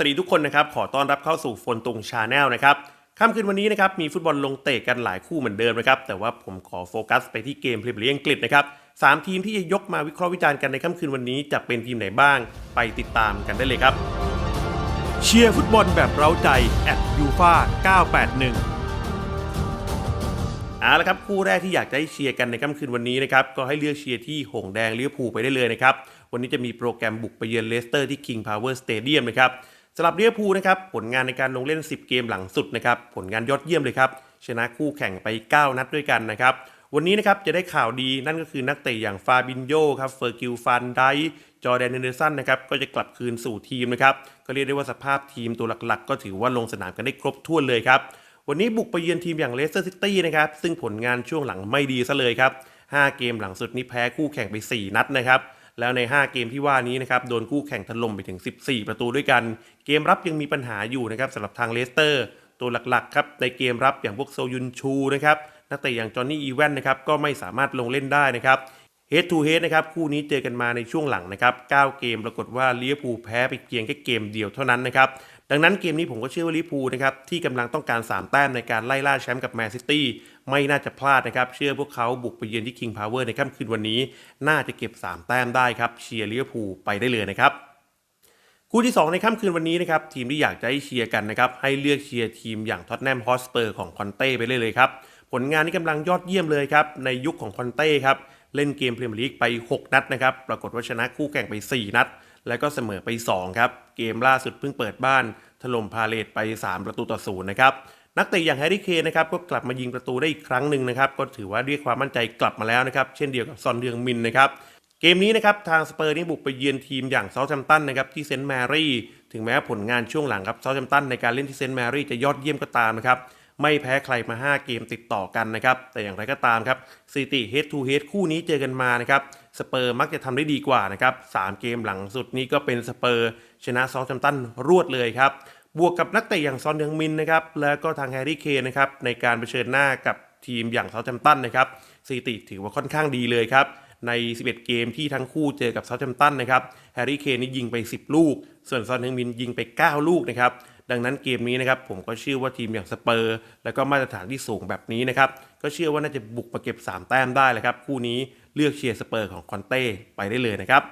วัสดีทุกคนนะครับ ขอต้อนรับเข้าสู่ฟนตรงชาแนลนะครับค่ำคืนวันนี้นะครับมีฟุตบอลลงเตะกันหลายคู่เหมือนเดิมนะครับ แต่ว่าผมขอโฟกัสไปที่เกมพรีเมียร์ลีกอังกฤษนะครับสามทีมที่จะยกมาวิเคราะห์วิจารณ์กันในค่ำคืนวันนี้จะเป็นทีมไหนบ้าง ไปติดตามกันได้เลยครับ เชียร์ฟุตบอลแบบเร้าใจแอดยูฟา981เอาละครับคู่แรกที่อยากจะให้เชียร์กันในค่ำคืนวันนี้นะครับก็ให้เลือกเชียร์ที่หงแดงลิเวอร์พูลไปได้เลยนะครับ วันนี้จะมีโปรแกรมบุกไปเยือนเลสเตอร์ที่ King Power Stadium นะครับสำหรับเวอร์พูลนะครับผลงานในการลงเล่น 10 เกมหลังสุดนะครับผลงานยอดเยี่ยมเลยครับชนะคู่แข่งไป 9 นัดด้วยกันนะครับวันนี้นะครับจะได้ข่าวดีนั่นก็คือนักเตะอย่างฟาบินโยครับเฟอร์กิลฟันไดจอแดนเนเดอร์สันนะครับก็จะกลับคืนสู่ทีมนะครับก็เรียกได้ว่าสภาพทีมตัวหลักๆ ก็ถือว่าลงสนามกันได้ครบถ้วนเลยครับวันนี้บุกไปเยือนทีมอย่างเลสเตอร์ซิตี้นะครับซึ่งผลงานช่วงหลังไม่ดีซะเลยครับ5เกมหลังสุดนี้แพ้คู่แข่งไป 4 นัดนะครับ แล้วใน 5 เกมที่ว่านี้นะครับโดนคู่แข่งถล่มไปถึง 14 ประตูด้วยกัน เกมรับยังมีปัญหาอยู่นะครับสำหรับทางเลสเตอร์ ตัวหลักๆครับในเกมรับอย่างพวกโซยุนชูนะครับนักเตะอย่างจอห์นนี่อีแวนนะครับก็ไม่สามารถลงเล่นได้นะครับเฮดทูเฮดนะครับคู่นี้เจอกันมาในช่วงหลังนะครับ 9 เกมปรากฏว่าลิเวอร์พูลแพ้ไปเพียงแค่เกมเดียวเท่านั้นนะครับ ดังนั้นเกมนี้ผมก็เชื่อว่าลิพูนะครับที่กำลังต้องการ 3 แต้มในการไล่ล่าแชมป์กับแมนซิตี้ไม่น่าจะพลาดนะครับ เชื่อพวกเขาบุกไปเยือนที่ King Power ในค่ำคืนวันนี้ น่าจะเก็บ 3 แต้มได้ครับเชียร์ลิเวอร์พูลไปได้เลยนะครับคู่ที่ 2 ในค่ำคืนวันนี้นะครับทีมที่อยากจะให้เชียร์กันนะครับให้เลือกเชียร์ทีมอย่างท็อตแนมฮอสเปอร์ของคอนเต้ไปเลยเลยครับผลงานนี้กำลังยอดเยี่ยมเลยครับในยุคของคอนเต้ครับเล่นเกมพรีเมียร์ลีกไป 6 นัดนะครับปรากฏว่าชนะคู่แข่งไป 4 นัด แล้วก็เสมอไป 2 ครับ เกมล่าสุดเพิ่งเปิดบ้าน ถล่มพาเลตไป 3 ประตูต่อศูนย์นะครับนักเตะอย่างแฮร์รี่เคนนะครับก็กลับมายิงประตูได้อีกครั้งหนึ่งนะครับก็ถือว่าเรียกความมั่นใจกลับมาแล้วนะครับเช่นเดียวกับซอนเดืองมินนะครับเกมนี้นะครับทางสเปอร์นี่บุกไปเยือนทีมอย่างเซาท์แฮมตันนะครับที่เซนต์แมรี่ถึงแม้ผลงานช่วงหลังครับเซาท์แฮมตันในการเล่นที่เซนต์แมรี่จะยอดเยี่ยมก็ตามนะครับ ไม่แพ้ใครมา 5 เกมติดต่อกันนะครับ แต่อย่างไรก็ตามครับสถิติเฮดทูเฮดคู่นี้เจอกันมานะครับสเปอร์มักจะทำได้ดีกว่านะครับสามเกมหลังสุดนี้ก็เป็นสเปอร์ ชนะซาท์แฮมตันรวดเลยครับ บวกกับนักเตะอย่างซอนเดงมินนะครับแล้วก็ทางแฮร์รี่เคนนะครับในการเผชิญหน้ากับทีมอย่างเซาท์แฮมป์ตันนะครับสถิติถือว่าค่อนข้างดีเลยครับ ใน 11 เกมที่ทั้งคู่เจอกับเซาท์แฮมป์ตันนะครับ แฮร์รี่เคนนี่ยิงไป 10 ลูก ส่วนซอนเฮงมินยิงไป 9 ลูกนะครับ ดังนั้นเกมนี้นะครับผมก็เชื่อว่าทีมอย่างสเปอร์ แล้วก็มาตรฐานที่สูงแบบนี้นะครับก็เชื่อว่าน่าจะบุกมาเก็บ 3 แต้มได้เลยครับคู่นี้เลือกเชียร์สเปอร์ของคอนเต้ไปได้เลยนะครับ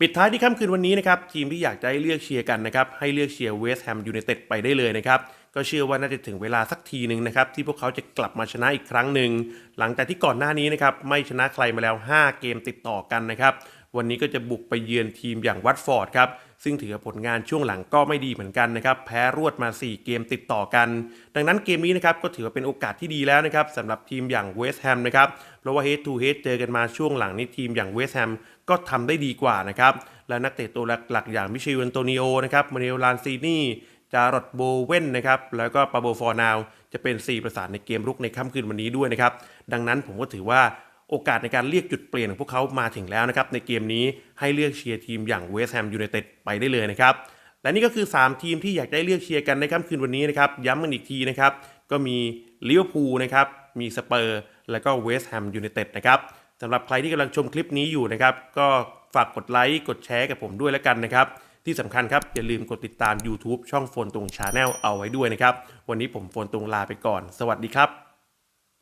ปิดท้ายที่ค่ำคืนวันนี้นะครับทีมที่อยากจะให้เลือกเชียร์กันนะครับให้เลือกเชียร์เวสต์แฮมยูไนเต็ดไปได้เลยนะครับก็เชื่อว่าน่าจะถึงเวลาสักทีหนึ่งนะครับที่พวกเขาจะกลับมาชนะอีกครั้งหนึ่งหลังจากที่ก่อนหน้านี้นะครับไม่ชนะใครมาแล้ว 5 เกมติดต่อกันนะครับ วันนี้ก็จะบุกไปเยือนทีมอย่างวัตฟอร์ดครับ ซึ่งถือผลงานช่วงหลังก็ไม่ดีเหมือนกันนะครับ แพ้รวดมา 4 เกมติดต่อกัน ดังนั้นเกมนี้นะครับก็ถือว่าเป็นโอกาสที่ดีแล้วนะครับสำหรับทีมอย่างเวสต์แฮมนะครับ เพราะว่าเฮดทูเฮดเจอกันมาช่วงหลังนี้ทีมอย่างเวสต์แฮมก็ทำได้ดีกว่านะครับ และนักเตะตัวหลักๆ อย่างมิเชลอันโตนิโอนะครับมาเนลลานซีนี่จารอดโบเว่นนะครับ แล้วก็ปาโบฟอร์นาว จะเป็น 4 ประสานในเกมรุกในค่ำคืนวันนี้ด้วยนะครับ ดังนั้นผมก็ถือว่า โอกาสในการเรียกจุดเปลี่ยนของพวกเขามาถึงแล้วนะครับในเกมนี้ให้เลือกเชียร์ทีมอย่างเวสต์แฮมยูไนเต็ดไปได้เลยนะครับและนี่ก็คือ 3 ทีมที่อยากได้เลือกเชียร์กันในค่ำคืนวันนี้นะครับย้ำกันอีกทีนะครับก็มีลิเวอร์พูลนะครับมีสเปอร์แล้วก็เวสต์แฮมยูไนเต็ดนะครับสำหรับใครที่กำลังชมคลิปนี้อยู่นะครับก็ฝากกดไลค์กดแชร์กับผมด้วยแล้วกันนะครับที่สำคัญครับ อย่าลืมกดติดตาม YouTube ช่องโฟนตรงชาแนลเอาไว้ด้วยนะครับ วันนี้ผมโฟนตรงลาไปก่อน สวัสดีครับ